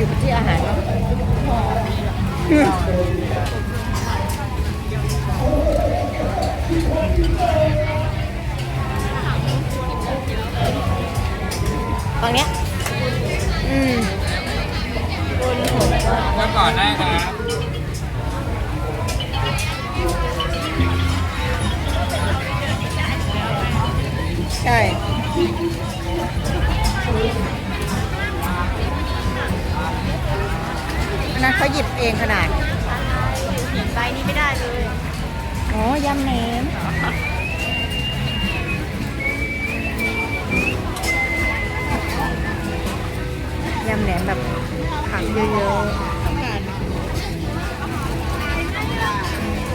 อยู่ที่อาหารเนาะเนี้ย อืมกก่อนได้นะใช่ นนั้นเขาหยิบเองขนาดใบนี้ไม่ได้เลยอ๋อยำแหนมยำแหนมแบบผักเยอะๆ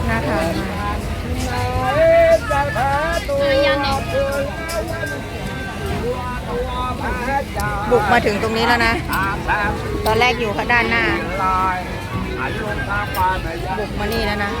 น่าทานมากยันเนี่ยบุกมาถึงตรงนี้แล้วนะ ตอนแรกอยู่ข้างด้านหน้าบุกมานี่แล้วนะ